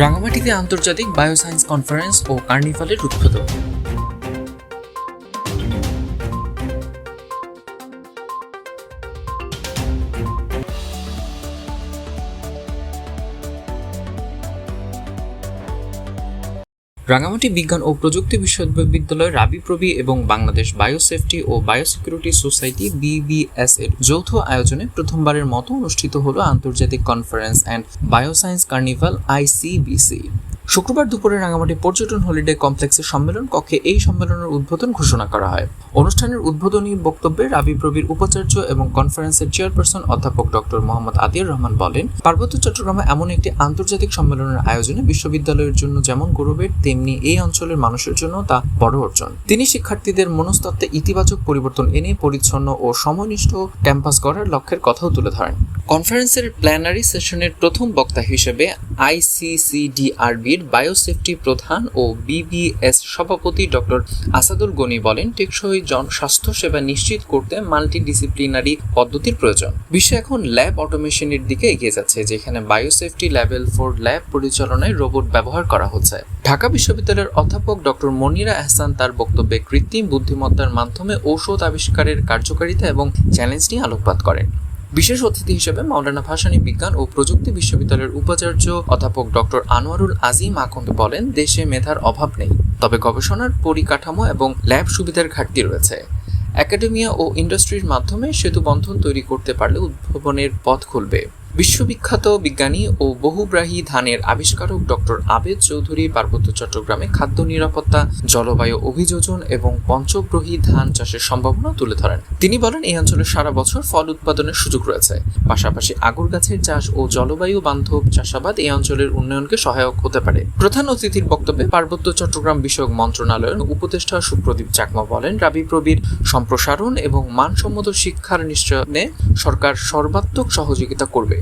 রাঙামাটিতে আন্তর্জাতিক bioscience conference ও কার্নিভালের উদ্বোধন। রাঙামাটি বিজ্ঞান ও প্রযুক্তি বিশ্ববিদ্যালয় রাবিপ্রবি এবং বাংলাদেশ বায়োসেফটি ও বায়োসিকিউরিটি সোসাইটি বিবিএস এর যৌথ আয়োজনে প্রথমবারের মতো অনুষ্ঠিত হলো আন্তর্জাতিক conference and bioscience carnival ICBC. শুক্রবার দুপুরে রাঙামাটি পর্যটন হলিডে কমপ্লেক্সের সম্মেলন কক্ষে এই সম্মেলনের উদ্বোধন ঘোষণা করা হয়। অনুষ্ঠানের উদ্বোধনী বক্তব্যে রাবিপ্রবির উপাচার্য এবং কনফারেন্সের চেয়ারপারসন অধ্যাপক ডক্টর মোহাম্মদ আদিয়ার রহমান বলেন, পার্বত্য চট্টগ্রামে এমন একটি আন্তর্জাতিক সম্মেলনের আয়োজনে বিশ্ববিদ্যালয়ের জন্য যেমন গৌরবের, তেমনি এই অঞ্চলের মানুষের জন্য তা বড় অর্জন। তিনি শিক্ষার্থীদের মনস্তত্ত্বে ইতিবাচক পরিবর্তন এনে পরিচ্ছন্ন ও সময়নিষ্ঠ ক্যাম্পাস গড়ার লক্ষ্যের কথাও তুলে ধরেন। কনফারেন্সের প্ল্যানারি সেশনের প্রথম বক্তা হিসেবে আইসিসিডিআরবির বায়োসেফটি প্রধান ও বিবিএস সভাপতি ডক্টর আসাদুল গনি বলেন, টেকসই জন স্বাস্থ্য সেবা নিশ্চিত করতে মাল্টিডিসিপ্লিনারি পদ্ধতির প্রয়োজন। বিশ্ব এখন ল্যাব অটোমেশনের দিকে এগিয়ে যাচ্ছে, যেখানে বায়োসেফটি লেভেল ফোর ল্যাব পরিচালনায় রোবট ব্যবহার করা হচ্ছে। ঢাকা বিশ্ববিদ্যালয়ের অধ্যাপক ডক্টর মনিরা আহসান তার বক্তব্যে কৃত্রিম বুদ্ধিমত্তার মাধ্যমে ঔষধ আবিষ্কারের কার্যকারিতা এবং চ্যালেঞ্জ নিয়ে আলোকপাত করেন। বিশেষ অতিথি হিসেবে মাওলানা ভাসানী বিজ্ঞান ও প্রযুক্তি বিশ্ববিদ্যালয়ের উপাচার্য অধ্যাপক ডক্টর আনোয়ারুল আজিম আকন্দ বলেন, দেশে মেধার অভাব নেই, তবে গবেষণার পরিকাঠামো এবং ল্যাব সুবিধার ঘাটতি রয়েছে। একাডেমিয়া ও ইন্ডাস্ট্রির মাধ্যমে সেতু বন্ধন তৈরি করতে পারলে উদ্ভাবনের পথ খুলবে। বিশ্ববিখ্যাত বিজ্ঞানী ও বহুব্রাহী ধানের আবিষ্কারক ডক্টর আবেদ চৌধুরী পার্বত্য চট্টগ্রামে খাদ্য নিরাপত্তা, জলবায়ু অভিযোজন এবং পঞ্চগ্রহী ধান চাষের সম্ভাবনা তুলে ধরেন। তিনি বলেন, এই অঞ্চলে সারা বছর ফল উৎপাদনের সুযোগ রয়েছে। পাশাপাশি আগর গাছের চাষ ও জলবায়ু বান্ধব চাষাবাদ এই অঞ্চলের উন্নয়নকে সহায়ক হতে পারে। প্রধান অতিথির বক্তব্যে পার্বত্য চট্টগ্রাম বিষয়ক মন্ত্রণালয়ের উপদেষ্টা সুপ্রদীপ চাকমা বলেন, রাবি প্রবীর সম্প্রসারণ এবং মানসম্মত শিক্ষার নিশ্চয়নে সরকার সর্বাত্মক সহযোগিতা করবে।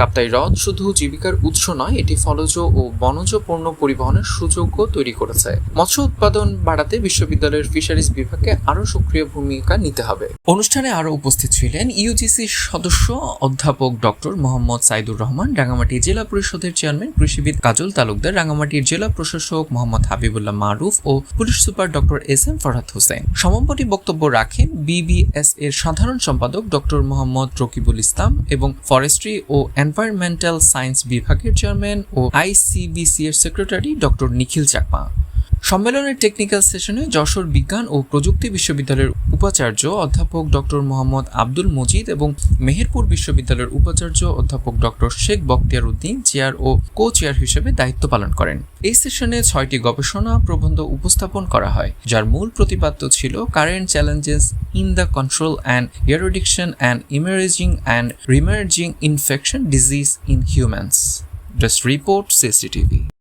কাপ্তাই হ্রদ শুধু জীবিকার উৎস নয়, এটি ফলজ ও বনজ পণ্য পরিবহনের সুযোগও তৈরি করেছে। মৎস্য উৎপাদন বাড়াতে বিশ্ববিদ্যালয়ের ফিশারিজ বিভাগকে আরও সক্রিয় ভূমিকা নিতে হবে। অনুষ্ঠানে আরও উপস্থিত ছিলেন ইউজিসির সদস্য অধ্যাপক ডক্টর মোহাম্মদ সাইদুর রহমান রাঙামাটি জেলা পরিষদের চেয়ারম্যান কৃষিবিদ কাজল তালুকদার রাঙামাটির জেলা প্রশাসক মোহাম্মদ হাবিবুল্লাহ মারুফ ও police super doctor S M Farhad Hossain. সমাপনী বক্তব্য রাখেন বিবিএস এর সাধারণ সম্পাদক ডক্টর মোহাম্মদ রকিবুল ইসলাম এবং ফরেস্ট্রি ও এনভায়রনমেন্টাল সায়েন্স বিভাগের চেয়ারম্যান ও আইসিবিসি এর সেক্রেটারি ডক্টর নিখিল চাকমা সম্মেলনের টেকনিক্যাল সেশনে যশোর বিজ্ঞান ও প্রযুক্তি বিশ্ববিদ্যালয়ের উপাচার্য অধ্যাপক ডক্টর মোহাম্মদ আব্দুল মজিদ এবং মেহেরপুর বিশ্ববিদ্যালয়ের উপাচার্য অধ্যাপক ডক্টর শেখ বখতিয়ার উদ্দিন চেয়ার ও কো চেয়ার হিসেবে দায়িত্ব পালন করেন এই সেশনে ছয়টি গবেষণা প্রবন্ধ উপস্থাপন করা হয়, যার মূল প্রতিপাদ্য ছিল current challenges in the control and eradication and emerging and reemerging infection disease in humans Just report CCTV.